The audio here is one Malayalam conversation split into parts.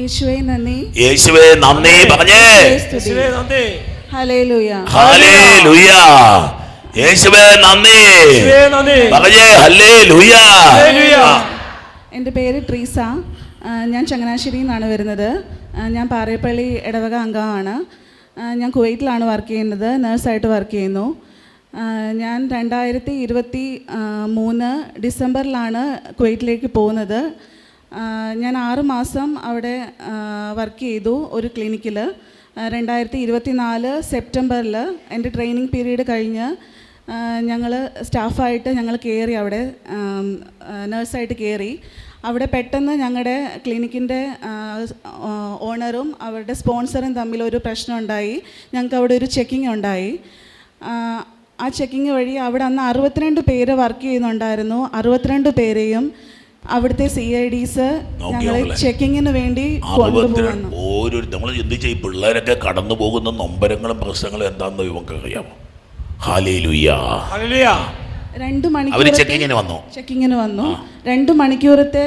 യേശുവേ നന്ദി. യേശുവേ നന്ദി പറഞ്ഞേ. യേശുവേ നന്ദി. ഹലേലൂയ ഹലേ ലുയ യേശുവേ നന്ദി. യേശുവേ നന്ദി. പറഞ്ഞേ ഹല്ലേലൂയ. എന്റെ പേര് ട്രീസ. ഞാൻ ചങ്ങനാശ്ശേരിയിൽ നിന്നാണ് വരുന്നത്. ഞാൻ പാറേപ്പള്ളി ഇടവക അംഗമാണ്. ഞാൻ കുവൈറ്റിലാണ് വർക്ക് ചെയ്യുന്നത് നേഴ്സായിട്ട് വർക്ക് ചെയ്യുന്നു. ഞാൻ രണ്ടായിരത്തി ഇരുപത്തി മൂന്ന് ഡിസംബറിലാണ് കുവൈറ്റിലേക്ക് പോകുന്നത്. ഞാൻ ആറ് മാസം അവിടെ വർക്ക് ചെയ്തു ഒരു ക്ലിനിക്കിൽ രണ്ടായിരത്തി ഇരുപത്തി നാല് സെപ്റ്റംബറിൽ എന്റെ ട്രെയിനിങ് പീരീഡ് കഴിഞ്ഞ് ഞങ്ങൾ സ്റ്റാഫായിട്ട് ഞങ്ങൾ കയറി അവിടെ നേഴ്സായിട്ട് കയറി അവിടെ പെട്ടെന്ന് ഞങ്ങളുടെ ക്ലിനിക്കിന്റെ ഓണറും അവരുടെ സ്പോൺസറും തമ്മിൽ ഒരു പ്രശ്നം ഉണ്ടായി. ഞങ്ങൾക്ക് അവിടെ ഒരു ചെക്കിംഗ് ഉണ്ടായി. ആ, ചെക്കിംഗ് വഴി അവിടെ അന്ന് അറുപത്തിരണ്ട് പേര് വർക്ക് ചെയ്യുന്നുണ്ടായിരുന്നു. അറുപത്തിരണ്ട് പേരെയും അവിടുത്തെ സി ഐ ഡിസ് ഞങ്ങളെ ചെക്കിങ്ങിന് വേണ്ടി കൊണ്ടുപോകുന്നു. ഓരോ നമ്മൾ ചിന്തിച്ച ഈ പിള്ളേരൊക്കെ കടന്നു പോകുന്ന നൊമ്പരങ്ങളും പ്രശ്നങ്ങളും എന്താണെന്ന് ഇവർക്ക് അറിയാമോ രണ്ടു മണിക്കൂർ ചെക്കിങ്ങിന് വന്നു? ചെക്കിങ്ങിന് വന്നു. രണ്ട് മണിക്കൂറത്തെ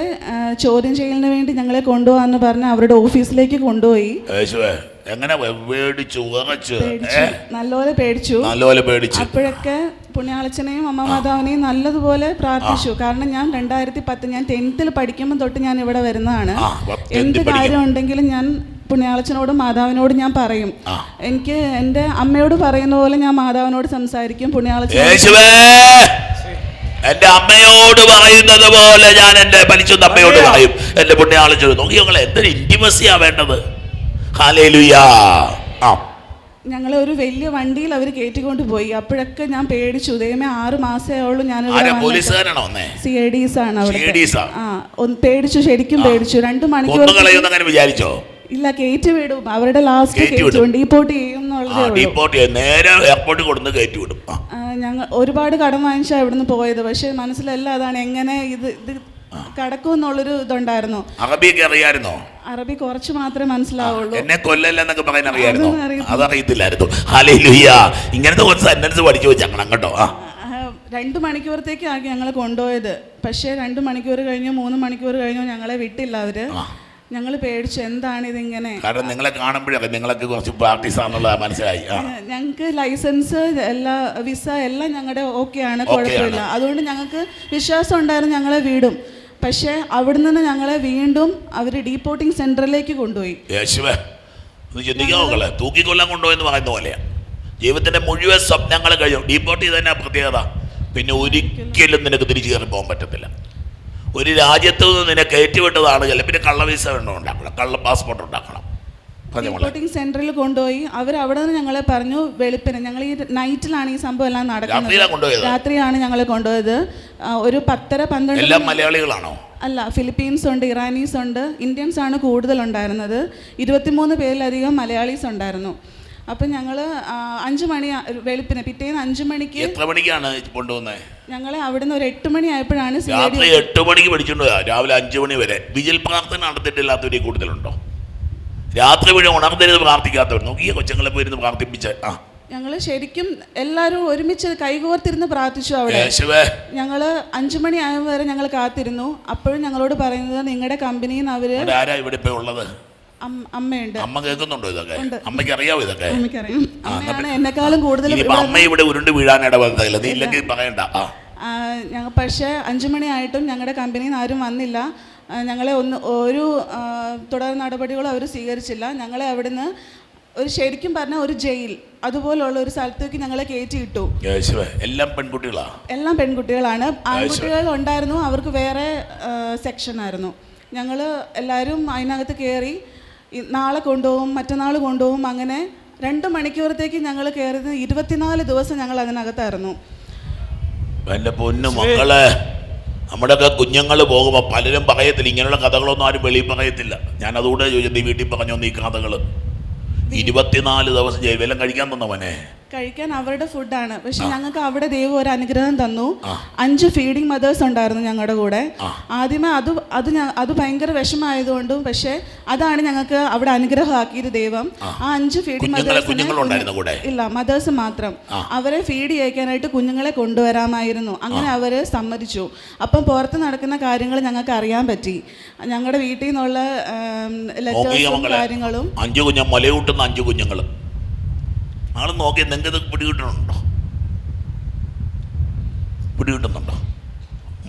ചോദ്യം ചെയ്യലിന് വേണ്ടി ഞങ്ങളെ കൊണ്ടുപോകാന്ന് പറഞ്ഞ് അവരുടെ ഓഫീസിലേക്ക് കൊണ്ടുപോയി. യേശുവേ. എങ്ങനെ പേടിച്ചു ഉറച്ചു? നല്ലപോലെ പേടിച്ചു. നല്ലപോലെ പേടിച്ചു. അപ്പോഴൊക്കെ പുണ്യാളച്ചനെയും അമ്മ മാതാവിനെയും നല്ലതുപോലെ പ്രാർത്ഥിച്ചു. കാരണം ഞാൻ രണ്ടായിരത്തി പത്ത് ഞാൻ ടെൻത്തിൽ പഠിക്കുമ്പോൾ തൊട്ട് ഞാൻ ഇവിടെ വരുന്നതാണ്. എന്ത്. കാര്യം ഉണ്ടെങ്കിലും ഞാൻ പുണ്യാളച്ചനോടും മാതാവിനോടും ഞാൻ പറയും. എനിക്ക് എന്റെ അമ്മയോട് പറയുന്ന പോലെ ഞാൻ മാതാവിനോട് സംസാരിക്കും പുണ്യാളച്ചൻ എന്റെ അമ്മയോട് പറയുന്നത് പോലെ ഞാൻ എന്റെ പരിശുദ്ധ അമ്മയോട് പറയും. എന്റെ പുണ്യാളച്ചനോട് നോക്കി ഞങ്ങൾ എന്തൊരു ഇന്റിമസിയാ വേണ്ടത്. ആ. ഒരു വലിയ വണ്ടിയിൽ അവർ കയറ്റിക്കൊണ്ട് പോയി. അപ്പോഴൊക്കെ ഞാൻ പേടിച്ചു. ദൈവമേ ആറ് മാസമേ ഞാൻ സി ഐ ഡീസ് ആണ് അവിടെ ആ? പേടിച്ചു ശരിക്കും പേടിച്ചു. രണ്ട് മണിക്കൂർ വിചാരിച്ചോ? ഇല്ല കയറ്റി വിടും. അവരുടെ ലാസ്റ്റ് കയറ്റി ഡീപ്പോർട്ട് ചെയ്യും നേരെ എയർപോർട്ടിൽ കൊടുന്ന് കയറ്റി വിടും. ഞങ്ങൾ ഒരുപാട് കടം വാങ്ങിച്ചാണ് ഇവിടുന്ന് പോയത്. പക്ഷെ മനസ്സിലല്ല അതാണ് എങ്ങനെ ഇത് ഇത് കടക്കും എന്നുള്ളൊരു ഇതുണ്ടായിരുന്നു. അറബിയൊക്കെ അറിയായിരുന്നോ? അറബി കുറച്ച് മാത്രമേ മനസ്സിലാവുള്ളൂ. എന്നെ കൊല്ലല്ലെന്നൊക്കെ പറയാൻ അറിയായിരുന്നു. അതറിയത്തില്ലായിരുന്നു. ഹാലേ ലുയ്യ ഇങ്ങനത്തെ കുറച്ച് സെന്റൻസ് പഠിച്ചു വെച്ചാൽ കേട്ടോ ആ. രണ്ട് മണിക്കൂറത്തേക്കാണ് ഞങ്ങൾ കൊണ്ടുപോയത്. പക്ഷേ രണ്ട് മണിക്കൂർ കഴിഞ്ഞു മൂന്ന് മണിക്കൂർ കഴിഞ്ഞു ഞങ്ങളെ വിട്ടില്ല അവർ. ഞങ്ങൾ പേടിച്ചു എന്താണ് ഇതിങ്ങനെ കാരണം നിങ്ങളെ കാണുമ്പോഴൊക്കെ നിങ്ങളൊക്കെ കുറച്ച് പ്രാക്ടീസ് ആണെന്നുള്ള മനസ്സിലായി. ഞങ്ങൾക്ക് ലൈസൻസ് എല്ലാ വിസ എല്ലാം ഞങ്ങളുടെ ഓക്കെ ആണ് കുഴപ്പമില്ല. അതുകൊണ്ട് ഞങ്ങൾക്ക് വിശ്വാസം ഉണ്ടായിരുന്നു ഞങ്ങളെ വീടും. പക്ഷേ അവിടെ നിന്ന് ഞങ്ങളെ വീണ്ടും അവർ ഡീപോർട്ടിംഗ് സെന്ററിലേക്ക് കൊണ്ടുപോയി. യേശുവേ തൂക്കിക്കൊല്ലാൻ കൊണ്ടുപോയെന്ന് പറയുന്ന പോലെയാ. ജീവിതത്തിന്റെ മുഴുവൻ സ്വപ്നങ്ങൾ കഴിയും. ഡീപോർട്ട് ചെയ്ത് പ്രത്യേകത. പിന്നെ ഒരിക്കലും നിനക്ക് തിരിച്ചു കയറി പോകാൻ പറ്റത്തില്ല. ഒരു രാജ്യത്ത് നിന്ന് നിന്നെ കയറ്റിവിട്ടതാണ് ചില പിന്നെ കള്ള വിസ വേണം ഉണ്ടാക്കണം. കള്ള പാസ്പോർട്ട് ഉണ്ടാക്കണം. ഡീപ്പോർട്ടിംഗ് സെന്ററിൽ കൊണ്ടുപോയി. അവർ അവിടെ നിന്ന് ഞങ്ങളെ പറഞ്ഞു വെളുപ്പിന്. ഞങ്ങൾ ഈ നൈറ്റിലാണ് ഈ സംഭവം എല്ലാം നടക്കുന്നത്. രാത്രിയാണ് ഞങ്ങൾ കൊണ്ടുപോയത്. ഒരു പത്തര പന്ത്രണ്ട് മലയാളികളാണോ? അല്ല ഫിലിപ്പീൻസ് ഉണ്ട് ഇറാനീസ് ഉണ്ട്. ഇന്ത്യൻസ് ആണ് കൂടുതൽ ഉണ്ടായിരുന്നത്. ഇരുപത്തിമൂന്ന് പേരിലധികം മലയാളീസ് ഉണ്ടായിരുന്നു. അപ്പം ഞങ്ങൾ അഞ്ച് മണി വെളുപ്പിന് പിറ്റേന്ന് അഞ്ച് മണിക്ക് എത്ര മണിക്കാണ് കൊണ്ടുവന്നത് ഞങ്ങളെ അവിടുന്ന് ഒരു എട്ട് മണി ആയപ്പോഴാണ് രാത്രി എട്ട് മണിക്ക് പഠിച്ചുകൊണ്ട് രാവിലെ അഞ്ചു മണി വരെ. വിജിൽ പ്രാർത്ഥന നടത്തിയിട്ടില്ലാത്തവരെ കൂടുതലുണ്ടോ രാത്രി മുഴുവൻ ഉണർന്നിരുന്ന് പ്രാർത്ഥിക്കാത്തവർ. നോക്കിയ കൊച്ചങ്ങളെ പോയിരുന്ന് പ്രാർത്ഥിപ്പിച്ച്. ആ. ഞങ്ങൾ ശരിക്കും എല്ലാവരും ഒരുമിച്ച് കൈകോർത്തിരുന്ന് പ്രാർത്ഥിച്ചു അവിടെ. ഞങ്ങൾ അഞ്ചു മണി ആയ വരെ ഞങ്ങൾ കാത്തിരുന്നു. അപ്പോഴും ഞങ്ങളോട് പറയുന്നത് നിങ്ങളുടെ കമ്പനിയിൽ നിന്ന് അവർ ആരാ ഇവിടെ ഇപ്പൊ ഉള്ളത്? അമ്മയുണ്ട്. അമ്മ കേൾക്കുന്നുണ്ടോ ഇതൊക്കെ. അമ്മയ്ക്ക് അറിയാവോ ഇതൊക്കെ? എന്നെക്കാളും കൂടുതൽ അമ്മ ഇവിടെ ഉരുണ്ട് വീഴാൻ ഇടവന്നില്ല നീ ഇല്ലെങ്കിൽ പറയണ്ട. ഞങ്ങൾ പക്ഷേ അഞ്ചു മണിയായിട്ടും ഞങ്ങളുടെ കമ്പനിന്ന് നിന്ന് ആരും വന്നില്ല. ഞങ്ങളെ ഒന്ന് ഒരു തുടർ നടപടികളും അവർ സ്വീകരിച്ചില്ല. ഞങ്ങളെ അവിടുന്ന് ഒരു ശരിക്കും പറഞ്ഞ ഒരു ജയിൽ അതുപോലുള്ള ഒരു സ്ഥലത്തേക്ക് ഞങ്ങളെ കയറ്റി ഇട്ടു എല്ലാം പെൺകുട്ടികളാണ് എല്ലാം പെൺകുട്ടികളാണ്. ആൺകുട്ടികൾ ഉണ്ടായിരുന്നു അവർക്ക് വേറെ സെക്ഷൻ ആയിരുന്നു. ഞങ്ങൾ എല്ലാവരും അതിനകത്ത് കയറി നാളെ കൊണ്ടുപോകും മറ്റന്നാൾ കൊണ്ടുപോകും അങ്ങനെ രണ്ട് മണിക്കൂറത്തേക്ക് ഞങ്ങൾ കയറിയത് ഇരുപത്തിനാല് ദിവസം ഞങ്ങൾ അതിനകത്തായിരുന്നു. പൊന്നു മക്കളെ. നമ്മുടെയൊക്കെ കുഞ്ഞുങ്ങൾ പോകുമ്പോൾ പലരും പറയത്തില്ല. ഇങ്ങനെയുള്ള കഥകളൊന്നും ആരും വെളിയിൽ പറയത്തില്ല. ഞാൻ അതുകൂടെ ചോദിച്ചത് വീട്ടിൽ പറഞ്ഞോ നീ കഥകൾ ഇരുപത്തിനാല് ദിവസം ജൈവലം കഴിക്കാൻ തന്നവനെ കഴിക്കാൻ അവരുടെ ഫുഡാണ് പക്ഷെ ഞങ്ങൾക്ക് അവിടെ ദൈവം ഒരു അനുഗ്രഹം തന്നു. അഞ്ച് ഫീഡിങ് മദേഴ്സ് ഉണ്ടായിരുന്നു ഞങ്ങളുടെ കൂടെ. ആദ്യമേ അത് അത് അത് ഭയങ്കര വിഷമായതുകൊണ്ടും പക്ഷേ അതാണ് ഞങ്ങൾക്ക് അവിടെ അനുഗ്രഹമാക്കിയത് ദൈവം. ആ. അഞ്ച് ഫീഡിങ് മദേഴ്സിനെ? ഇല്ല മദേഴ്സ് മാത്രം. അവരെ ഫീഡ് ചെയ്യിക്കാനായിട്ട് കുഞ്ഞുങ്ങളെ കൊണ്ടുവരാമായിരുന്നു. അങ്ങനെ അവർ സമ്മതിച്ചു. അപ്പം പുറത്ത് നടക്കുന്ന കാര്യങ്ങൾ ഞങ്ങൾക്ക് അറിയാൻ പറ്റി. ഞങ്ങളുടെ വീട്ടിൽ നിന്നുള്ള ലെറ്റേഴ്സും കാര്യങ്ങളും അഞ്ചു കുഞ്ഞു മലയൂട്ടുന്ന അഞ്ചു കുഞ്ഞുങ്ങൾ ആൾ നോക്കി നിങ്ങൾക്ക് ഇത് പിടികിട്ടുന്നുണ്ടോ? പിടികിട്ടുന്നുണ്ടോ?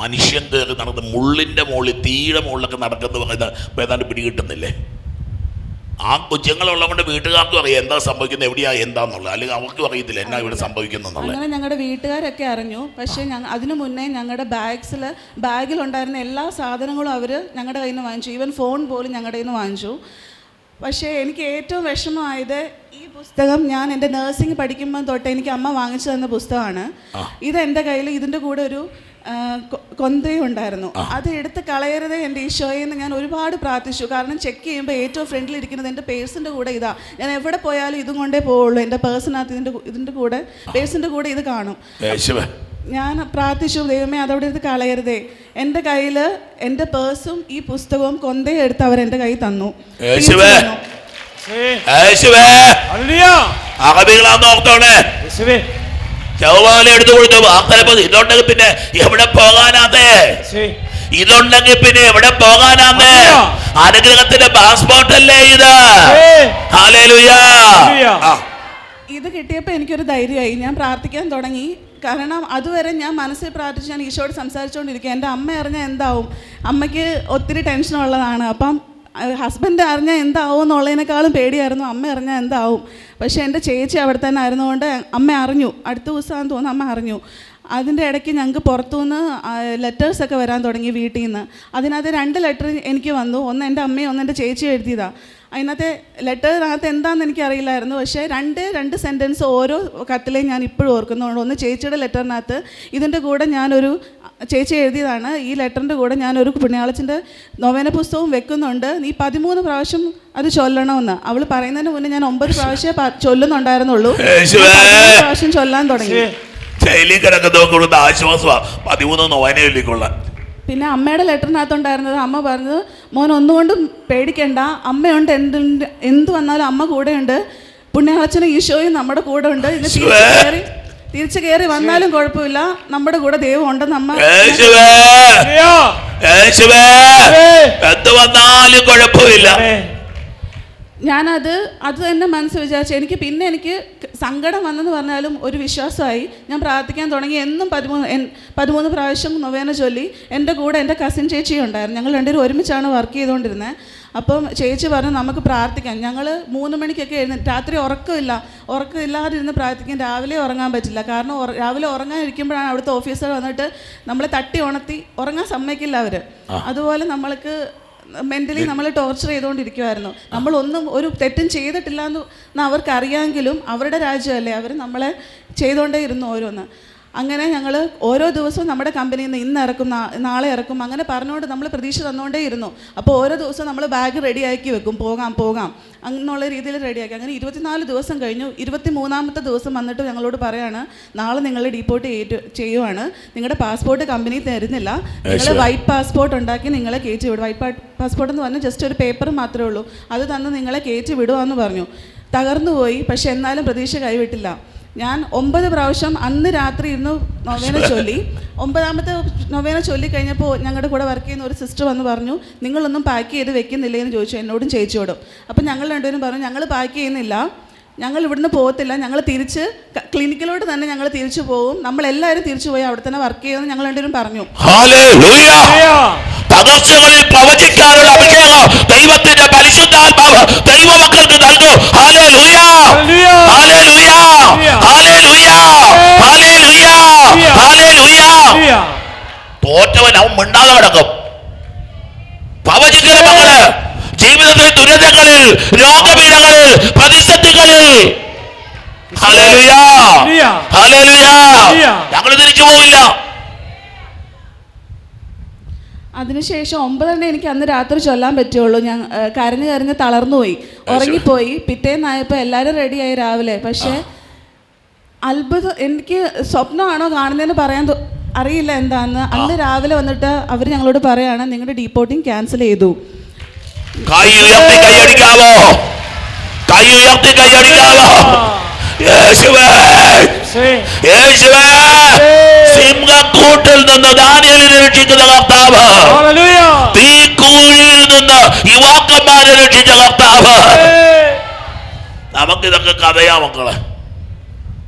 മനുഷ്യൻ കയറി നടന്ന് മുള്ളിന്റെ മുകളിൽ തീയുടെ മുകളിലൊക്കെ നടക്കുന്ന പറയുന്ന ഏതാണ്ട് പിടികിട്ടുന്നില്ലേ? ആ കൊച്ചുങ്ങളുള്ളത് കൊണ്ട് വീട്ടുകാർക്കും അറിയാം എന്താ സംഭവിക്കുന്നത് എവിടെയാ എന്താന്നുള്ളത്. അല്ലെങ്കിൽ അവർക്കും അറിയത്തില്ല എന്നാ ഇവിടെ സംഭവിക്കുന്നുള്ളത് അങ്ങനെ ഞങ്ങളുടെ വീട്ടുകാരൊക്കെ അറിഞ്ഞു. പക്ഷേ ഞങ്ങൾ അതിനു മുന്നേ ഞങ്ങളുടെ ബാഗ്സിൽ ബാഗിലുണ്ടായിരുന്ന എല്ലാ സാധനങ്ങളും അവർ ഞങ്ങളുടെ കയ്യിൽ നിന്ന് വാങ്ങിച്ചു. ഈവൻ ഫോൺ പോലും ഞങ്ങളുടെ കയ്യിൽ നിന്ന് വാങ്ങിച്ചു. പക്ഷേ എനിക്ക് ഏറ്റവും വിഷമമായത് പുസ്തകം ഞാൻ എന്റെ നഴ്സിംഗ് പഠിക്കുമ്പോൾ തൊട്ട് എനിക്ക് അമ്മ വാങ്ങിച്ചു തന്ന പുസ്തകമാണ്. ഇത് എന്റെ കയ്യിൽ ഇതിന്റെ കൂടെ ഒരു കൊന്തയും ഉണ്ടായിരുന്നു. അത് എടുത്ത് കളയരുതേ എന്റെ ഈശോയെ എന്ന് ഞാൻ ഒരുപാട് പ്രാർത്ഥിച്ചു. കാരണം ചെക്ക് ചെയ്യുമ്പോൾ ഏറ്റവും ഫ്രണ്ടിൽ ഇരിക്കുന്നത് എന്റെ പേഴ്സിന്റെ കൂടെ ഇതാ. ഞാൻ എവിടെ പോയാലും ഇതും കൊണ്ടേ പോവുള്ളൂ. എന്റെ പേഴ്സിനകത്ത് ഇതിന്റെ ഇതിന്റെ കൂടെ പേഴ്സിന്റെ കൂടെ ഇത് കാണും. ഞാൻ പ്രാർത്ഥിച്ചു ദൈവമേ അതവിടെ എടുത്ത് കളയരുതേ. എന്റെ കയ്യിൽ എന്റെ പേഴ്സും ഈ പുസ്തകവും കൊന്തയും എടുത്ത് അവർ എന്റെ കയ്യിൽ തന്നു. അറബികളാന്ന് ഓർത്തോണേ യേശുവേ. ചൗവാല എടുത്തു കൊടുത്തു വാക്കലപ്പോൾ ഇതുണ്ടെങ്കിൽ പിന്നെ എവിടെ പോകാനാതെ ഇതുണ്ടെങ്കിൽ പിന്നെ എവിടെ പോകാനാന്നേ? അനുഗ്രഹത്തിന്റെ പാസ്പോർട്ട് അല്ലേ ഇത്. ഇത് കിട്ടിയപ്പോൾ എനിക്കൊരു ധൈര്യമായി. ഞാൻ പ്രാർത്ഥിക്കാൻ തുടങ്ങി. കാരണം അതുവരെ ഞാൻ മനസ്സിൽ പ്രാർത്ഥിച്ച് ഞാൻ ഈശോയോട് സംസാരിച്ചുകൊണ്ടിരിക്കുക. എന്റെ അമ്മ അറിഞ്ഞാൽ എന്താവും? അമ്മയ്ക്ക് ഒത്തിരി ടെൻഷൻ ഉള്ളതാണ്. അപ്പം ഹസ്ബൻഡ് അറിഞ്ഞാൽ എന്താവും എന്നുള്ളതിനേക്കാളും പേടിയായിരുന്നു. അമ്മ അറിഞ്ഞാൽ എന്താവും. പക്ഷേ എന്റെ ചേച്ചി അവിടെ തന്നെ ആയിരുന്നുകൊണ്ട് അമ്മ അറിഞ്ഞു. അടുത്ത ദിവസമാണെന്ന് തോന്നുന്നു അമ്മ അറിഞ്ഞു. അതിന്റെ ഇടയ്ക്ക് ഞങ്ങൾക്ക് പുറത്തുനിന്ന് ലെറ്റേഴ്സൊക്കെ വരാൻ തുടങ്ങി വീട്ടിൽ നിന്ന്. അതിനകത്ത് രണ്ട് ലെറ്റർ എനിക്ക് വന്നു. ഒന്ന് എന്റെ അമ്മയും ഒന്ന് എന്റെ ചേച്ചി എഴുതിയതാണ് അതിനകത്തെ ലെറ്ററിനകത്ത് എന്താണെന്ന് എനിക്കറിയില്ലായിരുന്നു. പക്ഷേ രണ്ട് രണ്ട് സെന്റൻസ് ഓരോ കത്തിലേയും ഞാൻ ഇപ്പോഴും ഓർക്കുന്നുണ്ട്. ഒന്ന് ചേച്ചിയുടെ ലെറ്ററിനകത്ത് ഇതിന്റെ കൂടെ ഞാനൊരു ചേച്ചി എഴുതിയതാണ്. ഈ ലെറ്ററിന്റെ കൂടെ ഞാനൊരു പുണ്യാളച്ചന്റെ നോവേന പുസ്തകവും വെക്കുന്നുണ്ട്. നീ പതിമൂന്ന് പ്രാവശ്യം അത് ചൊല്ലണമെന്ന്. അവൾ പറയുന്നതിന് മുന്നേ ഞാൻ ഒമ്പത് പ്രാവശ്യം ചൊല്ലുന്നുണ്ടായിരുന്നുള്ളൂ. പ്രാവശ്യം ചൊല്ലാൻ തുടങ്ങി. ശൈലി കിടക്കുന്നവർക്ക് പിന്നെ അമ്മയുടെ ലെറ്ററിനകത്തുണ്ടായിരുന്നത് അമ്മ പറഞ്ഞത് മോൻ ഒന്നുകൊണ്ടും പേടിക്കണ്ട. അമ്മയുണ്ട്. എന്ത് എന്ത് വന്നാലും അമ്മ കൂടെയുണ്ട്. പുണ്യാളച്ചനും ഈശോയും നമ്മുടെ കൂടെ ഉണ്ട് ഇത് കയറി തിരിച്ചു കയറി വന്നാലും കുഴപ്പമില്ല. നമ്മുടെ കൂടെ ദൈവം ഉണ്ടെന്ന് അമ്മ എന്ത് വന്നാലും കുഴപ്പമില്ല. ഞാനത് അത് തന്നെ മനസ്സ് വിചാരിച്ചു. എനിക്ക് പിന്നെ എനിക്ക് സങ്കടം വന്നെന്ന് പറഞ്ഞാലും ഒരു വിശ്വാസമായി. ഞാൻ പ്രാർത്ഥിക്കാൻ തുടങ്ങി. എന്നും പതിമൂന്ന് പതിമൂന്ന് പ്രാവശ്യം നൊവേന ചൊല്ലി. എന്റെ കൂടെ എന്റെ കസിൻ ചേച്ചി ഉണ്ടായിരുന്നു ഞങ്ങൾ രണ്ടുപേരും ഒരുമിച്ചാണ് വർക്ക് ചെയ്തുകൊണ്ടിരുന്നത്. അപ്പം ചേച്ചി പറഞ്ഞു നമുക്ക് പ്രാർത്ഥിക്കാം. ഞങ്ങൾ മൂന്ന് മണിക്കൊക്കെ എഴുന്ന രാത്രി ഉറക്കമില്ല ഉറക്കമില്ലാതെ ഇരുന്ന് പ്രാർത്ഥിക്കാൻ രാവിലെ ഉറങ്ങാൻ പറ്റില്ല. കാരണം രാവിലെ ഉറങ്ങാൻ ഇരിക്കുമ്പോഴാണ് അവിടുത്തെ ഓഫീസർ വന്നിട്ട് നമ്മളെ തട്ടി ഉണർത്തി ഉറങ്ങാൻ സമ്മതിക്കില്ല അവർ അതുപോലെ നമ്മൾക്ക് മെന്റലി നമ്മൾ ടോർച്ചർ ചെയ്തുകൊണ്ടിരിക്കുമായിരുന്നു നമ്മളൊന്നും ഒരു തെറ്റും ചെയ്തിട്ടില്ല എന്ന് എന്ന് അവർക്കറിയാമെങ്കിലും അവരുടെ രാജ്യമല്ലേ അവർ നമ്മളെ ചെയ്തുകൊണ്ടേ ഇരുന്നു ഓരോന്ന്. അങ്ങനെ ഞങ്ങൾ ഓരോ ദിവസവും നമ്മുടെ കമ്പനിയിൽ നിന്ന് ഇന്ന് ഇറക്കും നാളെ ഇറക്കും അങ്ങനെ പറഞ്ഞുകൊണ്ട് നമ്മൾ പ്രതീക്ഷ തന്നുകൊണ്ടേ ഇരുന്നു അപ്പോൾ ഓരോ ദിവസവും നമ്മൾ ബാഗ് റെഡിയാക്കി വെക്കും പോകാം പോകാം. അങ്ങനെയുള്ള രീതിയിൽ റെഡിയാക്കി അങ്ങനെ ഇരുപത്തിനാല് ദിവസം കഴിഞ്ഞു ഇരുപത്തി മൂന്നാമത്തെ ദിവസം വന്നിട്ട് ഞങ്ങളോട് പറയാണ് നാളെ നിങ്ങൾ ഡീപ്പോർട്ട് ചെയ്ത് ചെയ്യുവാണ്. നിങ്ങളുടെ പാസ്പോർട്ട് കമ്പനി തരുന്നില്ല. നിങ്ങൾ വൈറ്റ് പാസ്പോർട്ട് ഉണ്ടാക്കി നിങ്ങളെ കയറ്റി വിടും. വൈറ്റ് പാസ്പോർട്ട് എന്ന് പറഞ്ഞാൽ ജസ്റ്റ് ഒരു പേപ്പർ മാത്രമേ ഉള്ളൂ. അത് തന്ന് നിങ്ങളെ കയറ്റി വിടുവാന്ന് പറഞ്ഞു. തകർന്നു പോയി. പക്ഷെ എന്നാലും പ്രതീക്ഷ കൈവിട്ടില്ല. ഞാൻ ഒമ്പത് പ്രാവശ്യം അന്ന് രാത്രി ഇരുന്ന് നൊവേന ചൊല്ലി. ഒമ്പതാമത്തെ നൊവേന ചൊല്ലി കഴിഞ്ഞപ്പോൾ ഞങ്ങളുടെ കൂടെ വർക്ക് ചെയ്യുന്ന ഒരു സിസ്റ്റർ വന്ന് പറഞ്ഞു നിങ്ങളൊന്നും പാക്ക് ചെയ്ത് വെക്കുന്നില്ലേ എന്ന് ചോദിച്ചു എന്നോടും ചേച്ചിയോടും. അപ്പം ഞങ്ങൾ രണ്ടുപേരും പറഞ്ഞു ഞങ്ങൾ പാക്ക് ചെയ്യുന്നില്ല. ഞങ്ങൾ ഇവിടുന്ന് പോകത്തില്ല. ഞങ്ങൾ തിരിച്ച് ക്ലിനിക്കിലോട്ട് തന്നെ ഞങ്ങൾ തിരിച്ചു പോകും. നമ്മൾ എല്ലാവരും തിരിച്ചു പോയി അവിടെ തന്നെ വർക്ക് ചെയ്യുമെന്ന് ഞങ്ങൾ രണ്ടുപേരും പറഞ്ഞു. തകർച്ചകളിൽ പ്രവചിക്കാനുള്ള അഭിഷേകം ദൈവത്തിന്റെ പരിശുദ്ധാത്മാവ് ദൈവമക്കൾക്ക് നൽകൂ. തോറ്റവൻ അവൻ മിണ്ടാതെ കിടക്കും. പ്രവചിക്കുന്ന മകൾ ജീവിതത്തിലെ ദുരിതങ്ങളിൽ രോഗപീഠങ്ങളിൽ പ്രതിസന്ധികളിൽ ഹല്ലേലൂയ. ഹല്ലേലൂയ. ഹല്ലേലൂയ. ഹല്ലേലൂയ. ഞങ്ങൾ തിരിച്ചു പോവില്ല അതിനുശേഷം ഒമ്പതെണ്ണം എനിക്ക് അന്ന് രാത്രി ചൊല്ലാൻ പറ്റുള്ളൂ. ഞാൻ കരഞ്ഞു കരഞ്ഞ് തളർന്നുപോയി. തളർന്നു പോയി ഉറങ്ങിപ്പോയി. പിറ്റേന്നായപ്പോൾ എല്ലാവരും റെഡിയായി രാവിലെ. പക്ഷേ അത്ഭുതം എനിക്ക് സ്വപ്നമാണോ കാണുന്നതെന്ന് പറയാൻ അറിയില്ല എന്താന്ന്. അന്ന് രാവിലെ വന്നിട്ട് അവർ ഞങ്ങളോട് പറയാണ് നിങ്ങളുടെ ഡീപ്പോർട്ടിങ് ക്യാൻസൽ ചെയ്തു. കൈ ഉയർത്തി കൈയടിക്കാവോ കൈ ഉയർത്തി കൈയടിക്കാവോ യേശുവേ. സിംഹക്കൂട്ടിൽ നിന്ന് ദാനിയലിനെ രക്ഷിക്കുന്ന കർത്താവ്. തീക്കൂഴിയിൽ നിന്ന് യുവാക്കന്മാരെ രക്ഷിച്ച കർത്താവ്. നമുക്കിതൊക്കെ കഥയാ മക്കളെ.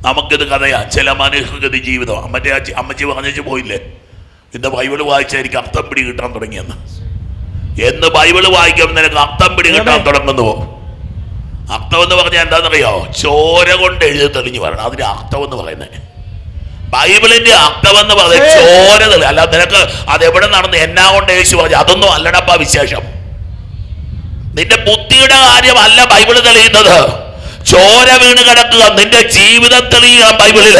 നമുക്കിത് കഥയാ. ചില മനുഷ്യഗതി ജീവിതം അച്ഛ അമ്മച്ചി പറഞ്ഞു പോയില്ലേ? ഇന്ന് ബൈബിൾ വായിച്ചായിരിക്കും അർത്ഥം പിടി കിട്ടാൻ തുടങ്ങിയെന്ന്. എന്ന് ബൈബിൾ വായിക്കുമ്പോൾ നിനക്ക് അർത്ഥം പിടി കിട്ടാൻ തുടങ്ങുന്നുവോ അർത്ഥം എന്ന് പറഞ്ഞാൽ എന്താണെന്നറിയോ? ചോര കൊണ്ട് എഴുതി തെളിഞ്ഞു പറയണം. അതിന് അർത്ഥം എന്ന് പറയുന്നത്. ബൈബിളിന്റെ അർത്ഥം എന്ന് പറയുന്നത് ചോര തെളി അല്ല നിനക്ക് അത് എവിടെ നടന്ന് എന്നാ കൊണ്ട് യേശു പറഞ്ഞു? അതൊന്നും അല്ലടപ്പ വിശേഷം. നിന്റെ ബുദ്ധിയുടെ കാര്യമല്ല ബൈബിൾ തെളിയുന്നത്. ചോര വീണ് കിടക്കുക നിന്റെ ജീവിതം തെളിയുക ബൈബിളിൽ.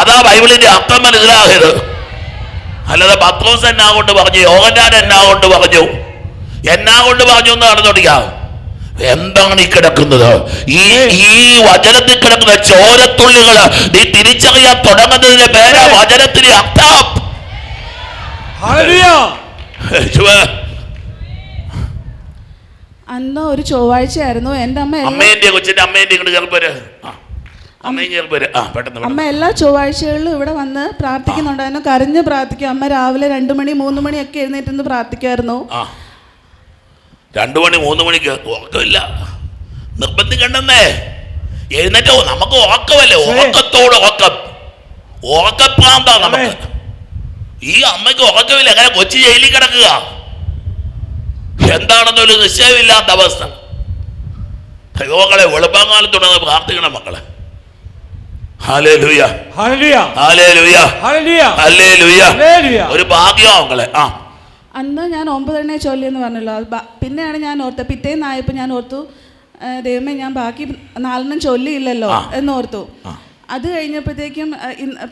അതാ ബൈബിളിന്റെ അർത്ഥം മനസ്സിലാകരുത് അല്ലാതെ പത്രോസ് എന്നാ കൊണ്ട് പറഞ്ഞു യോഗനാൻ എന്നാ കൊണ്ട് പറഞ്ഞു? എന്നാ കൊണ്ട് പറഞ്ഞു എന്ന് നടന്നോടിക്കാം എന്താണ് ഈ കിടക്കുന്നത്? ഈ ഈ വചനത്തിൽ കിടക്കുന്ന ചോരത്തുള്ളികൾ നീ തിരിച്ചറിയാൻ തുടങ്ങുന്നതിന്റെ പേരാ വചനത്തിന്റെ അർത്ഥം. അന്ന് ഒരു ചൊവ്വാഴ്ചയായിരുന്നു എന്റെ അമ്മ അമ്മേന്റെ കൊച്ചിന്റെ അമ്മേന്റെ ഇങ്ങോട്ട് ചെറുപ്പര് അമ്മ എല്ലാ ചൊവ്വാഴ്ചകളിലും ഇവിടെ വന്ന് പ്രാർത്ഥിക്കുന്നുണ്ടായിരുന്നു. കരഞ്ഞ് പ്രാർത്ഥിക്കും. അമ്മ രാവിലെ രണ്ടു മണി മൂന്ന് മണിയൊക്കെ എഴുന്നേറ്റ് പ്രാർത്ഥിക്കുമായിരുന്നു. ആ. രണ്ടു മണി മൂന്ന് മണിക്ക് ഉറക്കമില്ല. നിർബന്ധം കണ്ടെന്നേ. എഴുന്നേറ്റോ നമുക്ക് ഉറക്കമല്ലേ? ഉറക്കത്തോട് ഉറക്കം. ഉറക്കപ്രാന്താ നമുക്ക്. ഈ അമ്മയ്ക്ക് ഉറക്കമില്ല അങ്ങനെ കൊച്ചു ജയിലിൽ കിടക്കുക. എന്താണെന്നൊരു നിശ്ചയമില്ലാത്ത അവസ്ഥ. ദൈവങ്ങളെ വെളുപ്പാങ്കാലത്തുടങ്ങി പ്രാർത്ഥിക്കണം മക്കളെ. ഒരു ഭാഗ്യം മക്കളെ. ആ. അന്ന് ഞാൻ ഒമ്പതെണ്ണേ ചൊല്ലിയെന്ന് പറഞ്ഞല്ലോ. അത് പിന്നെയാണ് ഞാൻ ഓർത്തത്. പിറ്റേന്നായപ്പോൾ ഞാൻ ഓർത്തു ദൈവമേ ഞാൻ ബാക്കി നാലെണ്ണം ചൊല്ലിയില്ലല്ലോ എന്നോർത്തു എന്ന് ഓർത്തു. അത് കഴിഞ്ഞപ്പോഴത്തേക്കും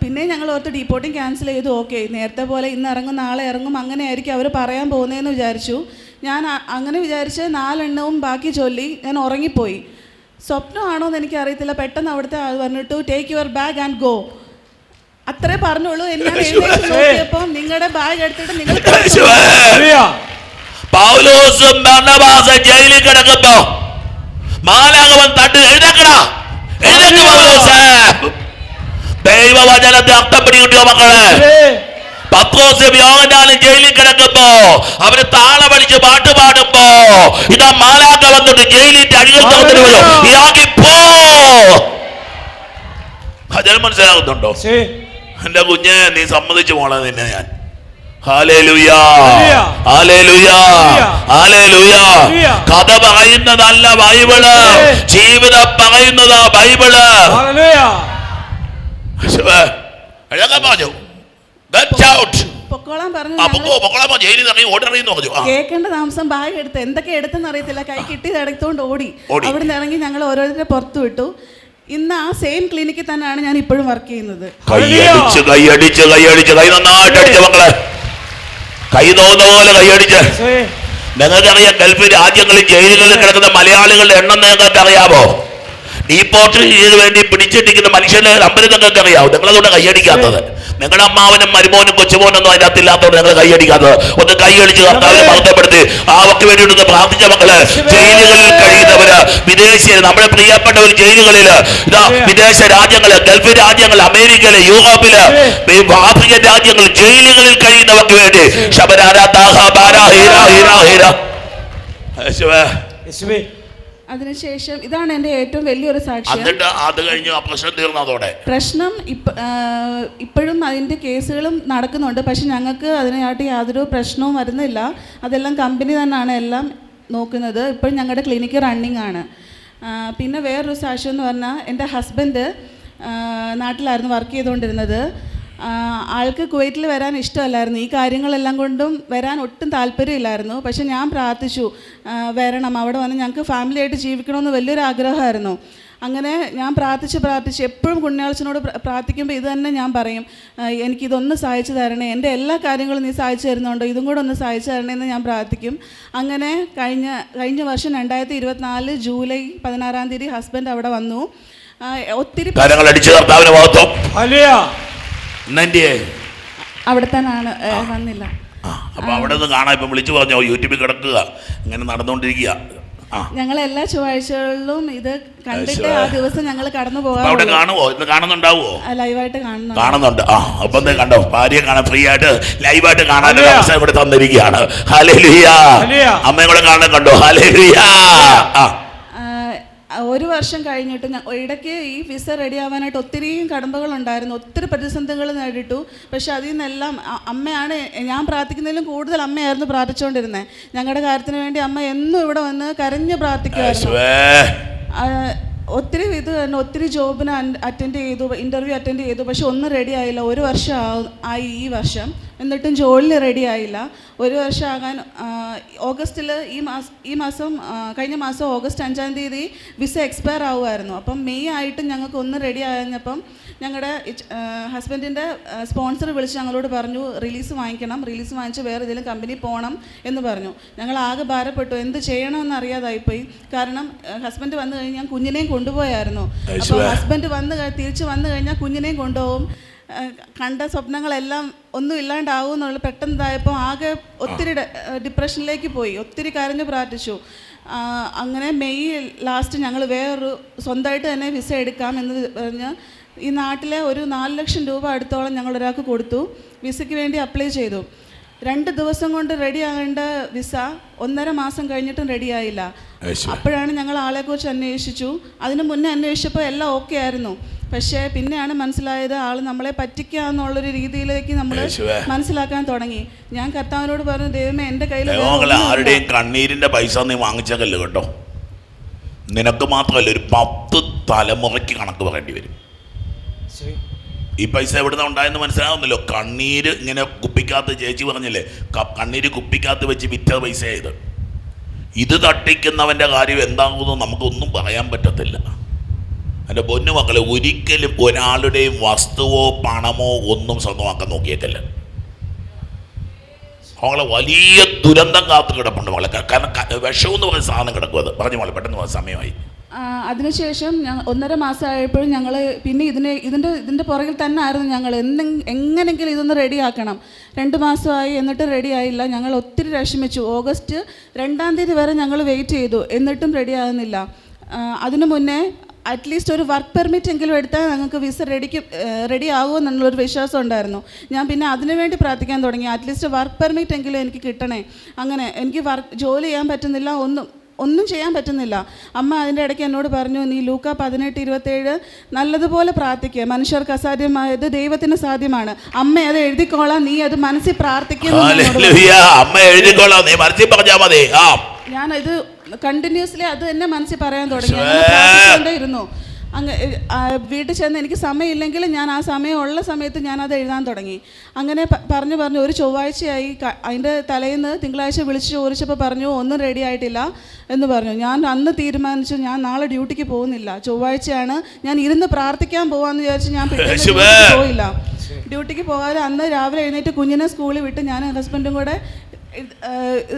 പിന്നെ ഞങ്ങൾ ഓർത്ത് ഡീപ്പോർട്ടിങ് ക്യാൻസൽ ചെയ്തു ഓക്കെ. നേരത്തെ പോലെ ഇന്ന് ഇറങ്ങും നാളെ ഇറങ്ങും അങ്ങനെ ആയിരിക്കും അവർ പറയാൻ പോകുന്നതെന്ന് വിചാരിച്ചു. ഞാൻ അങ്ങനെ വിചാരിച്ച് നാലെണ്ണവും ബാക്കി ചൊല്ലി ഞാൻ ഉറങ്ങിപ്പോയി. സ്വപ്നമാണോ എന്ന് എനിക്കറിയത്തില്ല. പെട്ടെന്ന് അവിടുത്തെ ആൾ പറഞ്ഞിട്ട് take your bag and go അത്രേ പറഞ്ഞോളൂ എല്ലാം എഴുന്നേറ്റ് നോക്കിയപ്പോൾ നിങ്ങളുടെ ബാഗ് എടുത്തിട്ട് നിങ്ങൾ. പൗലോസും ബർണബാസ ജയിലിൽ കിടക്കുമ്പോ മാലാകവൻ തട്ട് എഴുന്നേക്കടാ എഴുന്നേക്ക് പൗലോസ് ദൈവവചനത്തെ അർത്ഥം പിടികിട്ടിയോ മക്കളെ. പത്രോസും യോഗനാലും ജയിലിൽ കിടക്കുമ്പോ അവർ താളമടിച്ച് പാട്ട് പാടുമ്പോ ഇതാ മാലാക്ക വന്നിട്ട് ജയിലിന്റെ അടികൾ തുറന്നിട്ട് വരും ഇറങ്ങി പോ മനസ്സിലാകുന്നുണ്ടോ എന്റെ കുഞ്ഞെ നീ സമ്മതിച്ചു പോണേ നിന്നെ ഞാൻ. ഹാലേലുയാ. ഹല്ലേലൂയ. ഹാലേലുയാ. ഹാലേലുയാ. കഥ പറയുന്നതല്ല ബൈബിൾ. ജീവിതം പറയുന്നതാ ബൈബിൾ. പറഞ്ഞു. കേൾക്കേണ്ട താമസം ബാഗ് എടുത്ത് എന്തൊക്കെ എടുത്തെന്ന് അറിയത്തില്ല. കൈ കിട്ടിയത് എടുത്തോണ്ട് ഓടി. അവിടെ നിന്ന് ഇറങ്ങി ഞങ്ങൾ ഓരോരുത്തരെ പുറത്തു വിട്ടു. ഇന്ന് ആ സെയിം ക്ലിനിക്കിൽ തന്നെയാണ് ഞാൻ ഇപ്പോഴും വർക്ക് ചെയ്യുന്നത്. കൈയടിച്ച് കൈയടിച്ച് കൈയടിച്ച് കൈ നന്നായിട്ട് അടിച്ച മക്കളെ. കൈ തോന്നുന്ന പോലെ കൈയടിച്ച്. നിങ്ങൾക്കറിയാം ഗൾഫ് രാജ്യങ്ങളിൽ ജയിലുകളിൽ കിടക്കുന്ന മലയാളികളുടെ എണ്ണം നിങ്ങൾക്ക് അറിയാമോ? ഡീപ്പോർട്ട് ചെയ്ത് വേണ്ടി പിടിച്ചിട്ടിരിക്കുന്ന മനുഷ്യന്റെ നമ്പർ നിങ്ങൾക്ക് അറിയാമോ? നിങ്ങളതുകൊണ്ട് കൈയടിക്കാത്തത്. നിങ്ങളുടെ അമ്മാവനും മരുമോനും കൊച്ചുമോനൊന്നും അതിനകത്ത് ഇല്ലാത്തവർ നിങ്ങൾ കൈയടിക്കാത്തത്. ഒന്ന് കൈയടിച്ച് കർത്താവിനെ മഹത്വപ്പെടുത്തി ആവക്ക് വേണ്ടിയിട്ട് പ്രാർത്ഥിച്ച മക്കൾ ജയിലുകളിൽ കഴിയുന്നവര് വിദേശ നമ്മുടെ പ്രിയപ്പെട്ടവർ ജയിലുകളിൽ ഇതാ വിദേശ രാജ്യങ്ങൾ ഗൾഫ് രാജ്യങ്ങൾ അമേരിക്കയിൽ യൂറോപ്പിൽ ആഫ്രിക്കൻ രാജ്യങ്ങൾ ജയിലുകളിൽ കഴിയുന്നവർക്ക് വേണ്ടി. ശബരാരാ ഹീരാ ഹീരാ ഹീര. ഹീര ഹീര. അതിനുശേഷം ഇതാണ് എന്റെ ഏറ്റവും വലിയൊരു സാക്ഷ്യം. എന്നിട്ട് അത് കഴിഞ്ഞ് ആ പ്രശ്നം തീർന്നു അതോടെ. പ്രശ്നം ഇപ്പോഴും അതിന്റെ കേസുകളും നടക്കുന്നുണ്ട്. പക്ഷെ ഞങ്ങൾക്ക് അതിനായിട്ട് യാതൊരു പ്രശ്നവും വരുന്നില്ല. അതെല്ലാം കമ്പനി തന്നെയാണ് എല്ലാം നോക്കുന്നത്. ഇപ്പോഴും ഞങ്ങളുടെ ക്ലിനിക്ക് റണ്ണിങ് ആണ് പിന്നെ വേറൊരു സാക്ഷ്യം എന്ന് പറഞ്ഞാൽ എന്റെ ഹസ്ബൻഡ് നാട്ടിലായിരുന്നു വർക്ക് ചെയ്തുകൊണ്ടിരുന്നത്. ആൾക്ക് കുവൈറ്റിൽ വരാൻ ഇഷ്ടമല്ലായിരുന്നു. ഈ കാര്യങ്ങളെല്ലാം കൊണ്ടും വരാൻ ഒട്ടും താല്പര്യമില്ലായിരുന്നു. പക്ഷെ ഞാൻ പ്രാർത്ഥിച്ചു വരണം. അവിടെ വന്ന് ഞങ്ങൾക്ക് ഫാമിലിയായിട്ട് ജീവിക്കണമെന്ന് വലിയൊരു ആഗ്രഹമായിരുന്നു. അങ്ങനെ ഞാൻ പ്രാർത്ഥിച്ച് പ്രാർത്ഥിച്ച് എപ്പോഴും പുണ്യാളച്ചനോട് പ്രാർത്ഥിക്കുമ്പോൾ ഇത് തന്നെ ഞാൻ പറയും എനിക്കിതൊന്ന് സഹായിച്ചു തരണേ. എന്റെ എല്ലാ കാര്യങ്ങളും നീ സഹായിച്ചു തരുന്നുണ്ടോ? ഇതും കൂടെ ഒന്ന് സഹായിച്ചു തരണേ എന്ന് ഞാൻ പ്രാർത്ഥിക്കും. അങ്ങനെ കഴിഞ്ഞ കഴിഞ്ഞ വർഷം രണ്ടായിരത്തി ഇരുപത്തിനാല് ജൂലൈ പതിനാറാം തീയതി ഹസ്ബൻഡ് അവിടെ വന്നു. ഒത്തിരി കാര്യങ്ങൾ അടിച്ചു കർത്താവിന് അവിടെ തന്നെയാണ് ഏ, വന്നില്ല. ആ അപ്പൊ അവിടെ നിന്ന് കാണാൻ ഇപ്പം വിളിച്ചു പറഞ്ഞോ യൂട്യൂബിൽ കിടക്കുക ഇങ്ങനെ നടന്നുകൊണ്ടിരിക്കുക. ഞങ്ങൾ എല്ലാ ചൊവ്വാഴ്ചകളിലും ഇത് കണ്ടിട്ട് ആ ദിവസം ഞങ്ങൾ കടന്നു പോകാം അവിടെ ഇന്ന് കാണുന്നുണ്ടാവുമോ ലൈവായിട്ട് കാണുന്നു കാണുന്നുണ്ട്. ആ അപ്പം കണ്ടോ? ഭാര്യയെ കാണാൻ ഫ്രീ ആയിട്ട് ലൈവായിട്ട് കാണാനുള്ള. അവസരം ഇവിടെ തന്നിരിക്കുകയാണ്. അമ്മയും കൂടെ കാണാൻ കണ്ടോ? ഹാലേ ലിയാ ആ, ഒരു വർഷം കഴിഞ്ഞിട്ട് ഇടയ്ക്ക് ഈ വിസ റെഡി ആവാനായിട്ട് ഒത്തിരിയും കടമ്പകളുണ്ടായിരുന്നു ഒത്തിരി പ്രതിസന്ധികൾ നേരിട്ടു. പക്ഷെ അതിൽ നിന്നെല്ലാം അമ്മയാണ് ഞാൻ പ്രാർത്ഥിക്കുന്നതിലും കൂടുതൽ അമ്മയായിരുന്നു പ്രാർത്ഥിച്ചുകൊണ്ടിരുന്നത് ഞങ്ങളുടെ കാര്യത്തിന് വേണ്ടി അമ്മ എന്നും ഇവിടെ വന്ന് കരഞ്ഞ് പ്രാർത്ഥിക്കുമായിരുന്നു ആ, ഒത്തിരി ഇത് തന്നെ ഒത്തിരി ജോബിന് അറ്റൻഡ് ചെയ്തു ഇന്റർവ്യൂ അറ്റൻഡ് ചെയ്തു പക്ഷെ ഒന്നും റെഡി ആയില്ല. ഒരു വർഷം ആയി ഈ വർഷം. എന്നിട്ടും ജോലിയിൽ റെഡി ആയില്ല. ഒരു വർഷം ആകാൻ ഓഗസ്റ്റിൽ ഈ മാസം ഈ മാസം കഴിഞ്ഞ മാസം ഓഗസ്റ്റ് അഞ്ചാം തീയതി വിസ എക്സ്പയർ ആവുമായിരുന്നു. അപ്പം മെയ് ആയിട്ട് ഞങ്ങൾക്ക് ഒന്ന് റെഡി ആയപ്പം ഞങ്ങളുടെ ഹസ്ബൻഡിന്റെ സ്പോൺസർ വിളിച്ച് ഞങ്ങളോട് പറഞ്ഞു റിലീസ് വാങ്ങിക്കണം റിലീസ് വാങ്ങിച്ച് വേറെ ഏതെങ്കിലും കമ്പനി പോകണം എന്ന് പറഞ്ഞു. ഞങ്ങൾ ആകെ ഭാരപ്പെട്ടു. എന്ത് ചെയ്യണമെന്ന് അറിയാതായിപ്പോയി കാരണം ഹസ്ബൻഡ് വന്നു കഴിഞ്ഞാൽ ഞാൻ കുഞ്ഞിനെയും കൊണ്ടുപോയായിരുന്നു. അപ്പോൾ. ഹസ്ബൻഡ് വന്ന് തിരിച്ച് വന്നു കഴിഞ്ഞാൽ കുഞ്ഞിനെയും കൊണ്ടുപോകും. കണ്ട സ്വപ്നങ്ങളെല്ലാം ഒന്നും ഇല്ലാണ്ടാവും എന്നുള്ള പെട്ടെന്നതായപ്പോൾ ആകെ ഒത്തിരി ഡിപ്രഷനിലേക്ക് പോയി. ഒത്തിരി കരഞ്ഞു പ്രാർത്ഥിച്ചു. അങ്ങനെ മെയ് ലാസ്റ്റ് ഞങ്ങൾ വേറൊരു സ്വന്തമായിട്ട് തന്നെ വിസ എടുക്കാം എന്ന് പറഞ്ഞ് ഈ നാട്ടിലെ ഒരു നാല് ലക്ഷം രൂപ അടുത്തോളം ഞങ്ങൾ ഒരാൾക്ക് കൊടുത്തു. വിസയ്ക്ക് വേണ്ടി അപ്ലൈ ചെയ്തു. രണ്ട് ദിവസം കൊണ്ട് റെഡി ആകേണ്ട വിസ ഒന്നര മാസം കഴിഞ്ഞിട്ടും റെഡി ആയില്ല. അപ്പോഴാണ് ഞങ്ങൾ ആളെക്കുറിച്ച് അന്വേഷിച്ചു. അതിനു മുന്നേ അന്വേഷിച്ചപ്പോൾ എല്ലാം ഓക്കെ ആയിരുന്നു. പക്ഷേ പിന്നെയാണ് മനസ്സിലായത് ആൾ നമ്മളെ പറ്റിക്കുക എന്നുള്ളൊരു രീതിയിലേക്ക് നമ്മൾ മനസ്സിലാക്കാൻ തുടങ്ങി. ഞാൻ കർത്താവിനോട് പറഞ്ഞു ദൈവമേ എന്റെ കയ്യിൽ ആരുടെയും കണ്ണീരിന്റെ പൈസ നീ വാങ്ങിച്ചല്ലോ കേട്ടോ? നിനക്ക് മാത്രമല്ല ഒരു പത്ത് തലമുറയ്ക്ക് കണക്ക് പറയേണ്ടി വരും. ഈ പൈസ എവിടുന്ന ഉണ്ടായെന്ന് മനസ്സിലാവുന്നല്ലോ. കണ്ണീര് ഇങ്ങനെ കുപ്പിക്കകത്ത് ചേച്ചി പറഞ്ഞില്ലേ? കണ്ണീര് കുപ്പിക്കകത്ത് വെച്ച് വിറ്റ പൈസ ഇത്. ഇത് തട്ടിക്കുന്നവന്റെ കാര്യം എന്താകുമെന്ന് നമുക്കൊന്നും പറയാൻ പറ്റത്തില്ല. എന്റെ പൊന്നു മക്കളെ ഒരിക്കലും ഒരാളുടെയും വസ്തുവോ പണമോ ഒന്നും സ്വന്തമാക്കാൻ നോക്കിയേക്കല്ല അവളെ വലിയ ദുരന്തം കാത്തു കിടപ്പുണ്ട് മകളെ. കാരണം വിഷമെന്ന് പറഞ്ഞ സാധനം കിടക്കും അത്. പറഞ്ഞു മോളെ പെട്ടെന്ന് സമയമായി. അതിനുശേഷം ഞങ്ങൾ ഒന്നര മാസമായപ്പോഴും ഞങ്ങൾ പിന്നെ ഇതിനെ ഇതിന്റെ ഇതിന്റെ പുറകിൽ തന്നെ ആയിരുന്നു ഞങ്ങൾ എന്ത് എങ്ങനെങ്കിലും ഇതൊന്ന് റെഡിയാക്കണം. രണ്ട് മാസമായി എന്നിട്ട് റെഡി ആയില്ല ഞങ്ങൾ ഒത്തിരി വിഷമിച്ചു. ഓഗസ്റ്റ് രണ്ടാം തീയതി വരെ ഞങ്ങൾ വെയിറ്റ് ചെയ്തു. എന്നിട്ടും റെഡി ആകുന്നില്ല അതിനു മുന്നേ അറ്റ്ലീസ്റ്റ് ഒരു വർക്ക് പെർമിറ്റ് എങ്കിലും എടുത്താൽ ഞങ്ങൾക്ക് വിസ റെഡിക്ക് റെഡി ആകുമെന്നുള്ളൊരു വിശ്വാസം ഉണ്ടായിരുന്നു. ഞാൻ പിന്നെ അതിനുവേണ്ടി പ്രാർത്ഥിക്കാൻ തുടങ്ങി. അറ്റ്ലീസ്റ്റ് വർക്ക് പെർമിറ്റ് എങ്കിലും എനിക്ക് കിട്ടണേ. അങ്ങനെ എനിക്ക് വർക്ക് ജോലി ചെയ്യാൻ പറ്റുന്നില്ല. ഒന്നും ഒന്നും ചെയ്യാൻ പറ്റുന്നില്ല. അമ്മ അതിന്റെ ഇടയ്ക്ക് എന്നോട് പറഞ്ഞു നീ ലൂക്ക പതിനെട്ട് ഇരുപത്തേഴ് നല്ലതുപോലെ പ്രാർത്ഥിക്കുക മനുഷ്യർക്ക് അസാധ്യമായത് ദൈവത്തിന് സാധ്യമാണ്. അമ്മ അത് എഴുതിക്കോളാം നീ അത് മനസ്സിൽ പ്രാർത്ഥിക്കുന്നു. അമ്മ എഴുതിക്കോളാം നീ മനസ്സിൽ പറഞ്ഞാൽ മതി. ഞാൻ ഇത് കണ്ടിന്യൂസ്ലി അത് തന്നെ മനസ്സിൽ പറയാൻ തുടങ്ങി. ഇരുന്നു അങ്ങ് വീട്ടിൽ ചെന്ന് എനിക്ക് സമയമില്ലെങ്കിൽ ഞാൻ ആ സമയമുള്ള ഉള്ള സമയത്ത് ഞാൻ അത് എഴുതാൻ തുടങ്ങി. അങ്ങനെ പറഞ്ഞു പറഞ്ഞു ഒരു ചൊവ്വാഴ്ചയായി അതിന്റെ തലേന്ന് തിങ്കളാഴ്ച വിളിച്ച് ചോദിച്ചപ്പോൾ പറഞ്ഞു ഒന്നും റെഡി ആയിട്ടില്ല എന്ന് പറഞ്ഞു. ഞാൻ അന്ന് തീരുമാനിച്ചു ഞാൻ നാളെ ഡ്യൂട്ടിക്ക് പോകുന്നില്ല. ചൊവ്വാഴ്ചയാണ് ഞാൻ ഇരുന്ന് പ്രാർത്ഥിക്കാൻ പോവാന്ന് വിചാരിച്ച് ഞാൻ പോയില്ല. ഡ്യൂട്ടിക്ക് പോകാതെ അന്ന് രാവിലെ എഴുന്നേറ്റ് കുഞ്ഞിനെ സ്കൂളിൽ വിട്ട് ഞാൻ ഹസ്ബൻഡും കൂടെ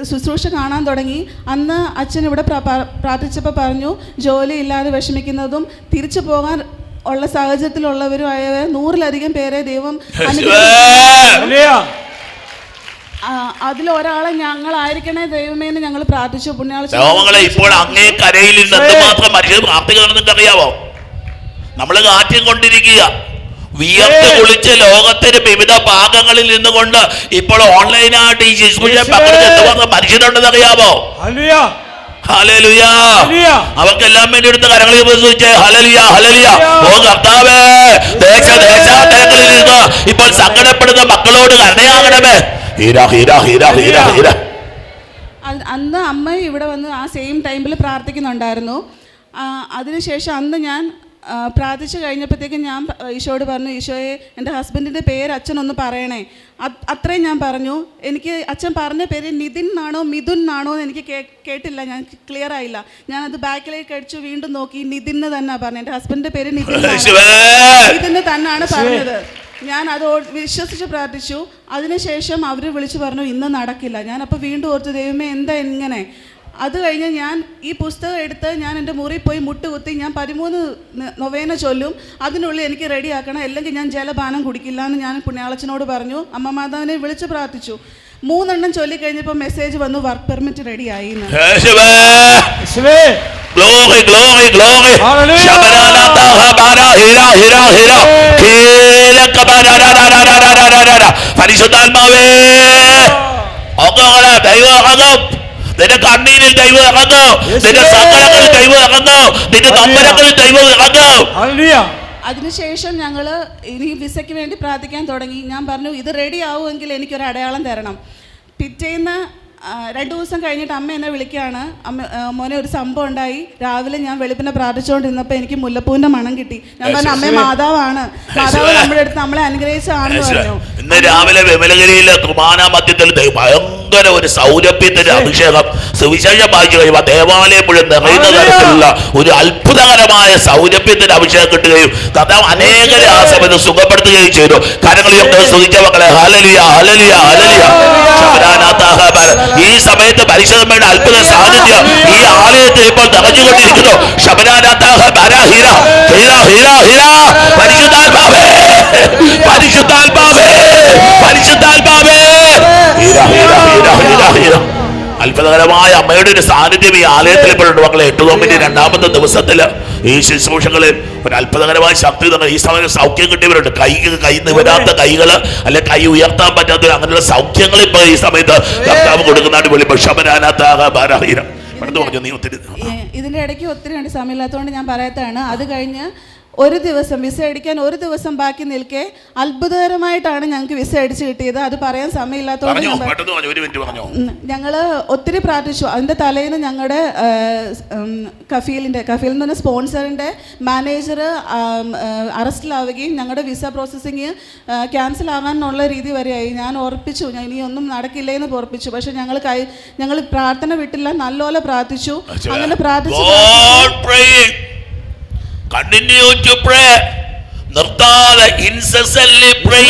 ശുശ്രൂഷ കാണാൻ തുടങ്ങി. അന്ന് അച്ഛൻ ഇവിടെ പ്ര- പ്ര- പ്രാർത്ഥിച്ചപ്പോൾ പറഞ്ഞു ജോലി ഇല്ലാതെ വിഷമിക്കുന്നതും തിരിച്ചു പോകാൻ ഉള്ള സാഹചര്യത്തിലുള്ളവരുമായ നൂറിലധികം പേരെ ദൈവം അതിലൊരാളെ ഞങ്ങളായിരിക്കണേ ദൈവമേ എന്ന് ഞങ്ങൾ പ്രാർത്ഥിച്ചു. പുണ്യാളിച്ചു ഇപ്പോൾ അങ്ങേ കരയിൽ അറിയാവോ നമ്മൾ കാറ്റും കൊണ്ടിരിക്കുക. വിയർത്ത് കുളിച്ച് ലോകത്തിന്റെ വിവിധ ഭാഗങ്ങളിൽ നിന്നുകൊണ്ട് ഇപ്പോൾ ഓൺലൈനായിട്ട് ഈ ശുശ്രൂഷ പങ്കെടുത്ത് മനുഷ്യരുണ്ടെന്ന് ഹല്ലേലൂയ. അവർക്കെല്ലാം വേണ്ടി എടുത്ത കരങ്ങളിൽ പ്രസവിച്ച് ഹലലിയ ഹലലിയ ഓ കർത്താവേ! ദേശ ദേശാന്തരങ്ങളിൽ നിന്ന് ഇപ്പോൾ സങ്കടപ്പെടുന്ന മക്കളോട് കരുണയാകണമേ! ഹീര ഹീര ഹീര ഹീര ഹീര! അന്ന് അമ്മ ഇവിടെ വന്ന് ആ സെയിം ടൈമിൽ പ്രാർത്ഥിക്കുന്നുണ്ടായിരുന്നു. അതിനുശേഷം അന്ന് ഞാൻ പ്രാർത്ഥിച്ചു കഴിഞ്ഞപ്പോഴത്തേക്കും ഞാൻ ഈശോയോട് പറഞ്ഞു ഈശോയെ എന്റെ ഹസ്ബൻഡിന്റെ പേര് അച്ഛനൊന്ന് പറയണേ. അത്- അത്രയും ഞാൻ പറഞ്ഞു. എനിക്ക് അച്ഛൻ പറഞ്ഞ പേര് നിതിൻ എന്നാണോ മിഥുൻ എന്നാണോ എന്ന് എനിക്ക് കേട്ടില്ല. ഞാൻ ക്ലിയർ ആയില്ല. ഞാനത് ബാക്കിലേക്ക് അടിച്ചു വീണ്ടും നോക്കി നിതിൻ എന്ന് തന്നെ പറഞ്ഞു എന്റെ ഹസ്ബൻഡിന്റെ പേര് നിതിൻ നിതിന് തന്നെയാണ് പറഞ്ഞത്. ഞാൻ അത് വിശ്വസിച്ച് പ്രാർത്ഥിച്ചു. അതിനുശേഷം അവർ വിളിച്ചു പറഞ്ഞു ഇന്ന് നടക്കില്ല. ഞാനപ്പോൾ അപ്പോൾ വീണ്ടും ഓർത്തു ദൈവമേ എന്താ ഇങ്ങനെ? അത് കഴിഞ്ഞ് ഞാൻ ഈ പുസ്തകം എടുത്ത് ഞാൻ എന്റെ മുറി പോയി മുട്ടുകുത്തി ഞാൻ പതിമൂന്ന് നൊവേന ചൊല്ലും. അതിനുള്ളിൽ എനിക്ക് റെഡിയാക്കണം അല്ലെങ്കിൽ ഞാൻ ജലപാനം കുടിക്കില്ല എന്ന് ഞാൻ പുണ്യാളച്ചനോട് പറഞ്ഞു. അമ്മ മാതാവിനെ വിളിച്ച് പ്രാർത്ഥിച്ചു. മൂന്നെണ്ണം ചൊല്ലിക്കഴിഞ്ഞപ്പോൾ മെസ്സേജ് വന്നു വർക്ക് പെർമിറ്റ് റെഡിയായി Glory, പരിശുദ്ധാത്മാവേ! നിന്റെ കണ്ണീരിൽ ദൈവം ഇറങ്ങു നിന്റെ. സങ്കടങ്ങളിൽ ദൈവം ഇറങ്ങു നിന്റെ നമ്പരങ്ങളിൽ ദൈവം ഇറങ്ങു ഹല്ലേലൂയ. അതിനുശേഷം ഞങ്ങൾ ഇനി വിസയ്ക്ക് വേണ്ടി പ്രാർത്ഥിക്കാൻ തുടങ്ങി. ഞാൻ പറഞ്ഞു ഇത് റെഡി ആവുമെങ്കിൽ എനിക്കൊരു അടയാളം തരണം. പിറ്റേന്ന് രണ്ട് ദിവസം കഴിഞ്ഞിട്ട് അമ്മ എന്നെ വിളിക്കുകയാണ്. അമ്മ മോനെ ഒരു സംഭവം ഉണ്ടായി. രാവിലെ ഞാൻ വെളുപ്പിനെ പ്രാർത്ഥിച്ചുകൊണ്ടിരുന്നപ്പോൾ എനിക്ക് മുല്ലപ്പൂവിന്റെ മണം കിട്ടി. ഞാൻ പറഞ്ഞു അമ്മ മാതാവാണ്. മാതാവ് നമ്മുടെ അടുത്ത് നമ്മളെ അനുഗ്രഹിച്ചതാണെന്ന് പറഞ്ഞു. ഇന്ന് രാവിലെ വിമലഗിരിയിലെ കുമാന മധ്യത്തിൽ ഭയങ്കര ഒരു സൗരഭ്യത്തിന്റെ അഭിഷേകം. സുവിശേഷം വായിച്ചു കഴിയുമ്പോൾ ദേവാലയം മുഴുവൻ നിറയുന്ന തരത്തിലുള്ള ഒരു അത്ഭുതകരമായ സൗരഭ്യത്തിന്റെ അഭിഷേകം കിട്ടുകയും കഥ അനേകരെ ആ സമയത്ത് സുഖപ്പെടുത്തുകയും ചെയ്തു. കരങ്ങളിലൊക്കെ സുഖിച്ച മക്കളെ ഹലലിയ ഹലലിയ ഹലലിയ. ഈ സമയത്ത് പരിശുദ്ധമ്മയുടെ അത്ഭുത സാന്നിധ്യം ഈ ആലയത്തിൽ ഇപ്പോൾ നിറഞ്ഞുകൊണ്ടിരിക്കുന്നു. ശബരാനാഥാഹബാര ഹിര ഹിര ഹിര ഹിര പരിശുദ്ധാത്മാവേ പരിശുദ്ധാത്മാവേ പരിശുദ്ധാത്മാവേ. ഹിര ഹിര ഹിര ഹിര ഹിര അത്ഭുതകരമായ അമ്മയുടെ ഒരു സാന്നിധ്യം ഈ ആലയത്തിൽ ഇപ്പോഴുണ്ട് മക്കളെ. എട്ട് നോമ്പിന്റെ രണ്ടാമത്തെ ദിവസത്തിൽ ഈ ശുശ്രൂഷകളിൽ ഒരു അത്ഭുതകരമായ ശക്തി തന്നെ ഈ സമയത്ത് സൗഖ്യം കിട്ടിയവരുണ്ട്. കൈ കൈ നിവരാത്ത കൈകൾ അല്ലെ കൈ ഉയർത്താൻ പറ്റാത്ത അങ്ങനെയുള്ള സൗഖ്യങ്ങൾ ഇപ്പൊ ഈ സമയത്ത് കർത്താവ് കൊടുക്കുന്നതാണ്. വെളി പെട്ടെന്ന് പറഞ്ഞു നീ ഒത്തിരി ഇതിന്റെ ഇടയ്ക്ക് ഒത്തിരി ഉണ്ട് സമയമില്ലാത്തതുകൊണ്ട് ഞാൻ പറയത്താണ്. അത് കഴിഞ്ഞ് ഒരു ദിവസം വിസ അടിക്കാൻ ഒരു ദിവസം ബാക്കി നിൽക്കെ അത്ഭുതകരമായിട്ടാണ് ഞങ്ങൾക്ക് വിസ അടിച്ച് കിട്ടിയത്. അത് പറയാൻ സമയമില്ലാത്തതുകൊണ്ട് ഞങ്ങൾ ഒത്തിരി പ്രാർത്ഥിച്ചു. അതിന്റെ തലേന്ന് ഞങ്ങളുടെ കഫീലിന്റെ കഫീൽ എന്ന് പറഞ്ഞ സ്പോൺസറിന്റെ മാനേജർ അറസ്റ്റിലാവുകയും ഞങ്ങളുടെ വിസ പ്രോസസ്സിങ് ക്യാൻസൽ ആവാനുള്ള രീതി വരെയായി. ഞാൻ ഉറപ്പിച്ചു. ഞാൻ ഇനി ഒന്നും നടക്കില്ല എന്ന് ഉറപ്പിച്ചു. പക്ഷെ ഞങ്ങൾ കൈ ഞങ്ങൾ പ്രാർത്ഥന വിട്ടില്ല. നല്ലപോലെ പ്രാർത്ഥിച്ചു. അങ്ങനെ പ്രാർത്ഥിച്ചു കണ്ടിന്യൂ ടു പ്രേ നിർത്താതെ ഇൻസെസല്ലി പ്രേ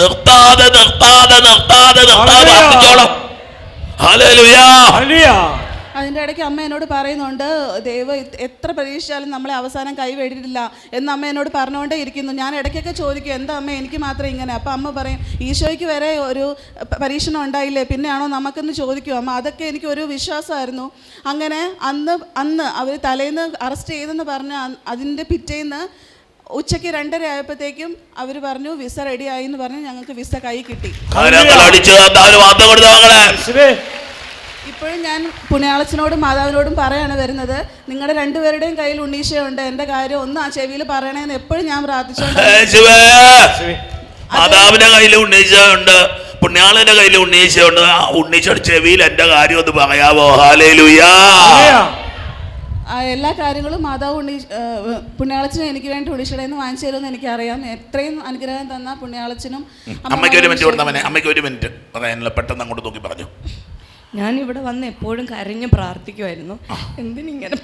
നിർത്താതെ നിർത്താതെ നിർത്താതെ നിർത്താതെ ഹല്ലേലൂയ. ഹല്ലേലൂയ അതിന്റെ ഇടയ്ക്ക് അമ്മ എന്നോട് പറയുന്നുണ്ട് ദൈവം എത്ര പ്രതീക്ഷിച്ചാലും നമ്മളെ അവസാനം കൈവേടിയിട്ടില്ല എന്ന് അമ്മ എന്നോട് പറഞ്ഞുകൊണ്ടേ ഇരിക്കുന്നു. ഞാൻ ഇടയ്ക്കൊക്കെ ചോദിക്കും എന്താ അമ്മ എനിക്ക് മാത്രം ഇങ്ങനെ? അപ്പം അമ്മ പറയും ഈശോയ്ക്ക് വരെ ഒരു പരീക്ഷണം ഉണ്ടായില്ലേ? പിന്നെയാണോ നമുക്കെന്ന് ചോദിക്കും. അമ്മ അതൊക്കെ എനിക്ക് ഒരു വിശ്വാസമായിരുന്നു. അങ്ങനെ അന്ന് അന്ന് അവർ തലേന്ന് അറസ്റ്റ് ചെയ്തെന്ന് പറഞ്ഞ അതിന്റെ പിറ്റേന്ന് ഉച്ചയ്ക്ക് രണ്ടര ആയപ്പോഴത്തേക്കും അവർ പറഞ്ഞു വിസ റെഡിയായി എന്ന് പറഞ്ഞ് ഞങ്ങൾക്ക് വിസ കൈ കിട്ടി. ഇപ്പോഴും ഞാൻ പുണ്യാളച്ചനോടും മാതാവിനോടും പറയാണ് വരുന്നത്. നിങ്ങളുടെ രണ്ടുപേരുടെയും കയ്യിൽ ഉണ്ണീശയുണ്ട്. എന്റെ കാര്യം ഒന്ന് ആ ചെവിയിൽ പറയണേന്ന് എപ്പോഴും ഞാൻ മാതാവിന്റെ കയ്യിൽ ഉണ്ണീശയുണ്ട്. പുണ്യാളന്റെ കയ്യിൽ ഉണ്ണീശയുണ്ട്. ആ ഉണ്ണീശയുടെ ചെവിയിൽ എന്റെ കാര്യം ഒന്ന് പറയാമോ? ഹാലേലുയാ ആ എല്ലാ കാര്യങ്ങളും മാതാവ് ഉണ്ണി പുണ്യാളച്ചനും എനിക്ക് വേണ്ടി ഉണ്ണീശടേന്ന് വാങ്ങിച്ചു തരുമെന്ന് എനിക്കറിയാം. എത്രയും അനുഗ്രഹം തന്ന പുണ്യാളച്ചനും അമ്മ അമ്മയ്ക്ക് ഒരു മിനിറ്റ് കൊടുത്താൽ അമ്മയ്ക്ക് ഒരു മിനിറ്റ്. പറയാനുള്ള പെട്ടെന്ന് അങ്ങോട്ട് നോക്കി പറഞ്ഞു. ഞാൻ ഇവിടെ വന്ന് എപ്പോഴും കരഞ്ഞ് പ്രാർത്ഥിക്കുമായിരുന്നു എന്തിനിങ്ങനെ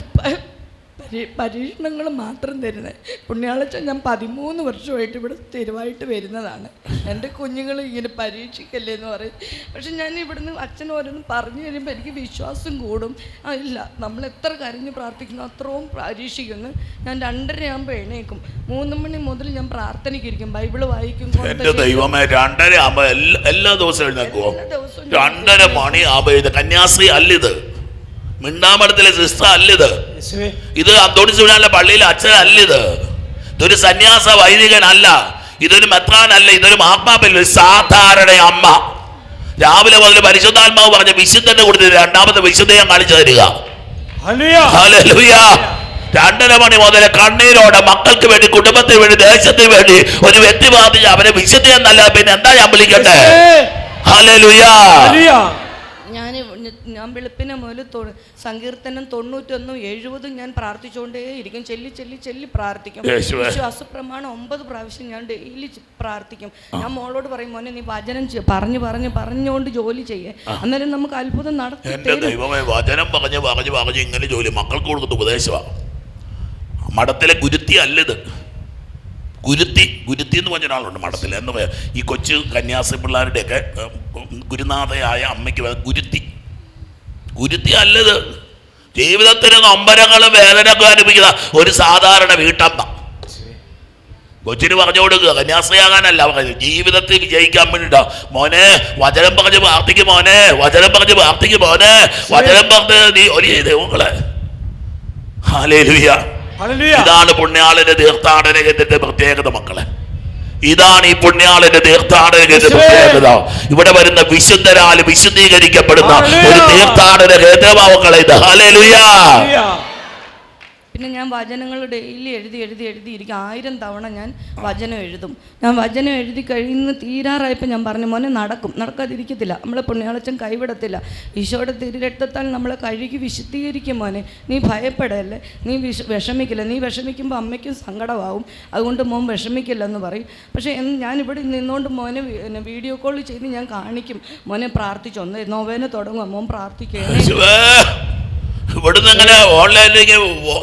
പരീക്ഷണങ്ങൾ മാത്രം തരുന്നത്. പുണ്യാളച്ച ഞാൻ പതിമൂന്ന് വർഷമായിട്ട് ഇവിടെ സ്ഥിരമായിട്ട് വരുന്നതാണ്. എന്റെ കുഞ്ഞുങ്ങൾ ഇങ്ങനെ പരീക്ഷിക്കല്ലേ എന്ന് പറയും. പക്ഷെ ഞാൻ ഇവിടുന്ന് അച്ഛൻ ഓരോന്ന് പറഞ്ഞു കഴിയുമ്പോൾ എനിക്ക് വിശ്വാസം കൂടും. ആ ഇല്ല നമ്മൾ എത്ര കരഞ്ഞ് പ്രാർത്ഥിക്കുന്നു അത്രയും പരീക്ഷിക്കുന്നു. ഞാൻ രണ്ടരയാകുമ്പോൾ എണീക്കും. മൂന്ന് മണി മുതൽ ഞാൻ പ്രാർത്ഥനയ്ക്കിരിക്കും. ബൈബിൾ വായിക്കും എന്റെ ദൈവമേ രണ്ടര ആകുമ്പോ എല്ലാ എല്ലാ ദിവസവും രണ്ടര മണി ആകുമ്പോൾ കന്യാസ്ത്രീ അല്ലിത്? മിണ്ടാമടത്തിലെ സിസ്റ്റർ അല്ലിത്. ഇത് അന്തോണി സുനാലെ പള്ളിയിലെ അച്ഛൻ അല്ലിത്. ഇതൊരു സന്യാസ വൈദികൻ അല്ല ഇതൊരു മെത്രാൻ അല്ല ഇതൊരു മഹാത്മാപ്പല്ല ഒരു സാധാരണ അമ്മ. രാവിലെ മുതൽ പരിശുദ്ധാത്മാവ് പറഞ്ഞ വിശുദ്ധന്റെ കൊടുത്ത് രണ്ടാമത്തെ വിശുദ്ധയെ കാണിച്ചു തരിക. രണ്ടര മണി മുതൽ കണ്ണീരോടെ മക്കൾക്ക് വേണ്ടി കുടുംബത്തിന് വേണ്ടി ദേശത്തിന് വേണ്ടി ഒരു വ്യക്തി ബാധിച്ച് അവരെ വിശുദ്ധ എന്നല്ല. പിന്നെ എന്താ ഞാൻ വിളിക്കട്ടെ? ഹലലുയാ ഞാൻ വെളുപ്പിനെ മുതൽ സങ്കീർത്തനം തൊണ്ണൂറ്റൊന്നും എഴുപതും ഞാൻ പ്രാർത്ഥിച്ചുകൊണ്ടേ ഇരിക്കും ചെല്ലി ചെല്ലി ചെല്ലി പ്രാർത്ഥിക്കും. വിശ്വാസപ്രമാണം ഒമ്പത് പ്രാവശ്യം ഞാൻ ഡെയിലി പ്രാർത്ഥിക്കും. ഞാൻ മോളോട് പറയും മോനെ നീ വചനം പറഞ്ഞു പറഞ്ഞു പറഞ്ഞ് പറഞ്ഞുകൊണ്ട് ജോലി ചെയ്യേ. അന്നേരം നമുക്ക് അത്ഭുതം നടത്തി ദൈവമേ വചനം പറഞ്ഞു പറഞ്ഞു പറഞ്ഞു ഇങ്ങനെ ജോലി. മക്കൾക്ക് കൊടുക്കുന്ന ഉപദേശമാണ് മഠത്തിലെ ഗുരുത്തി അല്ലത്. ഗുരുത്തി ഗുരുത്തി എന്ന് പറഞ്ഞ ഒരാളുണ്ട് മഠത്തിൽ എന്ന് പറയാം ഈ കൊച്ചു കന്യാസി പിള്ളേരുടെയൊക്കെ ഗുരുനാഥയായ അമ്മയ്ക്ക് ഗുരുത്തി ഗുരുത്തി അല്ലത്. ജീവിതത്തിന് നൊമ്പരങ്ങളും വേദനകളും അനുഭവിക്കുന്ന ഒരു സാധാരണ വീട്ടമ്മ. കൊച്ചിന് പറഞ്ഞു കൊടുക്കുക കന്യാസ്ത്രീയാകാനല്ല ജീവിതത്തിൽ വിജയിക്കാൻ വേണ്ടിട്ടോ. മോനെ വചനം പറഞ്ഞ് പ്രാർത്ഥിക്കും മോനെ വചനം പറഞ്ഞ് പ്രാർത്ഥിക്കും മോനെ വചനം പറഞ്ഞ് നീ ഒരു ദൈവങ്ങളെ ഹല്ലേലൂയ. ഇതാണ് പുണ്യാളന്റെ തീർത്ഥാടന കേന്ദ്രത്തിന്റെ പ്രത്യേകത മക്കളെ. ഇതാണ് ഈ പുണ്യാളന്റെ തീർത്ഥാടന കേന്ദ്ര പ്രത്യേകത ഇവിടെ വരുന്ന വിശുദ്ധരാൽ വിശുദ്ധീകരിക്കപ്പെടുന്ന ഒരു. തീർത്ഥാടന കേന്ദ്രമാ ഇത്. ഹല്ലേലൂയ. പിന്നെ ഞാൻ വചനങ്ങൾ ഡെയിലി എഴുതി എഴുതി എഴുതിയിരിക്കും ആയിരം തവണ ഞാൻ വചനം എഴുതും. ഞാൻ വചനം എഴുതി കഴിയുന്ന തീരാറായപ്പോൾ ഞാൻ പറഞ്ഞു മോനെ നടക്കും. നടക്കാതിരിക്കത്തില്ല. നമ്മളെ പുണ്യാളച്ചൻ കൈവിടത്തില്ല. ഈശോയുടെ തിരുരക്തത്താൽ നമ്മളെ കഴുകി വിശുദ്ധീകരിക്കും മോനെ. നീ ഭയപ്പെടല്ലേ? നീ വിഷ വിഷമിക്കില്ല. നീ വിഷമിക്കുമ്പോൾ അമ്മയ്ക്കും സങ്കടമാവും. അതുകൊണ്ട് മോൻ വിഷമിക്കില്ലെന്ന് പറയും. പക്ഷേ ഞാനിവിടെ നിന്നുകൊണ്ട് മോനെ വീഡിയോ കോൾ ചെയ്ത് ഞാൻ കാണിക്കും. മോനെ പ്രാർത്ഥിച്ചു ഒന്ന് നോവേനെ തുടങ്ങുക മോൻ പ്രാർത്ഥിക്കണേ യേശുവേ, ഇവിടുന്ന് ഇങ്ങനെ ഓൺലൈനിലേക്ക്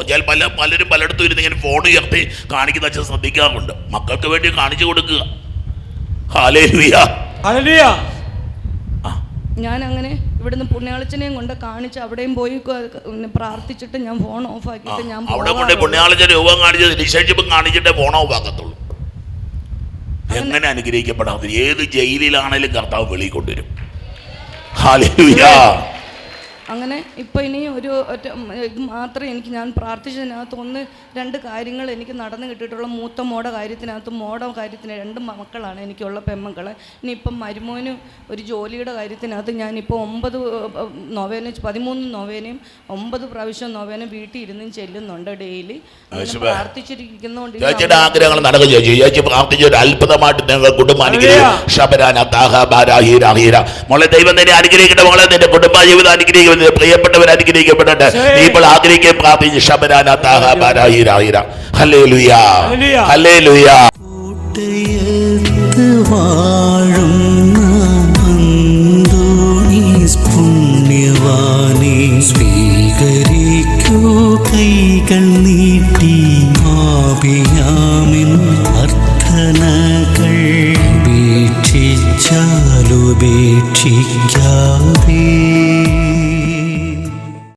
ചില പല പലരും പലയിടത്തും ഇരുന്ന് ഇങ്ങനെ ഫോൺ ഉയർത്തി കാണിക്കുന്ന അച്ഛൻ ശ്രദ്ധിക്കാറുണ്ട്. മക്കൾക്ക് വേണ്ടി കാണിച്ചു കൊടുക്കുക. ഞാൻ അങ്ങനെ ഇവിടുന്ന് പുണ്യാളച്ചനെയും കൊണ്ട് കാണിച്ച് അവിടെയും പോയി പ്രാർത്ഥിച്ചിട്ട് ഞാൻ ഫോൺ ഓഫ് ആക്കിയിട്ട് ഞാൻ അവിടെ കൊണ്ട് പുണ്യാളച്ച രൂപം കാണിച്ച് നിശേഷിപ്പം കാണിച്ചിട്ടേ ഓഫ് ആക്കത്തുള്ളൂ. എങ്ങനെ അനുഗ്രഹിക്കപ്പെടാത്ത ഏത് ജയിലിലാണേലും കർത്താവ് വെളിയിൽ കൊണ്ടുവരും. ഹാലേലുയ അങ്ങനെ ഇപ്പം ഇനി ഒരു ഒറ്റ മാത്രമേ എനിക്ക് ഞാൻ പ്രാർത്ഥിച്ചതിനകത്ത് ഒന്ന് രണ്ട് കാര്യങ്ങൾ എനിക്ക് നടന്നു കിട്ടിയിട്ടുള്ള മൂത്ത മോട കാര്യത്തിനകത്ത് മോട കാര്യത്തിന് രണ്ട് മക്കളാണ് എനിക്കുള്ള പെമ്മക്കളെ ഇനി ഇപ്പം മരുമോന് ഒരു ജോലിയുടെ കാര്യത്തിനകത്ത് ഞാനിപ്പോൾ ഒമ്പത് നൊവേന പതിമൂന്ന് നൊവേനയും ഒമ്പത് പ്രാവശ്യം നൊവേന വീട്ടിൽ ഇരുന്നും ചെല്ലുന്നുണ്ട് ഡെയിലി. പ്രാർത്ഥിച്ചിരിക്കുന്നതുകൊണ്ട് ചേച്ചിയുടെ ആഗ്രഹങ്ങൾ നടക്കും ചേച്ചി ചേച്ചി പ്രാർത്ഥിച്ച ഒരു അത്ഭുതമായിട്ട് നിങ്ങൾ കുടുംബം അനുഗ്രഹിക്കും മോളെ ദൈവം തന്നെ അനുഗ്രഹിക്കട്ടെ. മോളെ നിന്റെ കുടുംബ ജീവിതം അനുഗ്രഹിക്കും നിന്റെ പ്രിയപ്പെട്ടവർ അനുഗ്രഹിക്കപ്പെടട്ടെ. നീ ഇപ്പോൾ ആഗ്രഹിക്കുകയും പ്രാർത്ഥിച്ച് ശബരാന താഹ ബാര ഹീര ഹീര ഹല്ലേ ലുയാ ഹല്ലേലൂയ. ഹല്ലേ ലുയാ കൂട്ടയത്ത് വാഴുന്ന അന്തോണീസ് പുണ്യവാനെ സ്വീകരിക്കൂ. കൈകൾ നീട്ടി ആപിയാമിൻ അർത്ഥനകൾ. ഉപേക്ഷിച്ചാലുപേക്ഷിക്കാതെ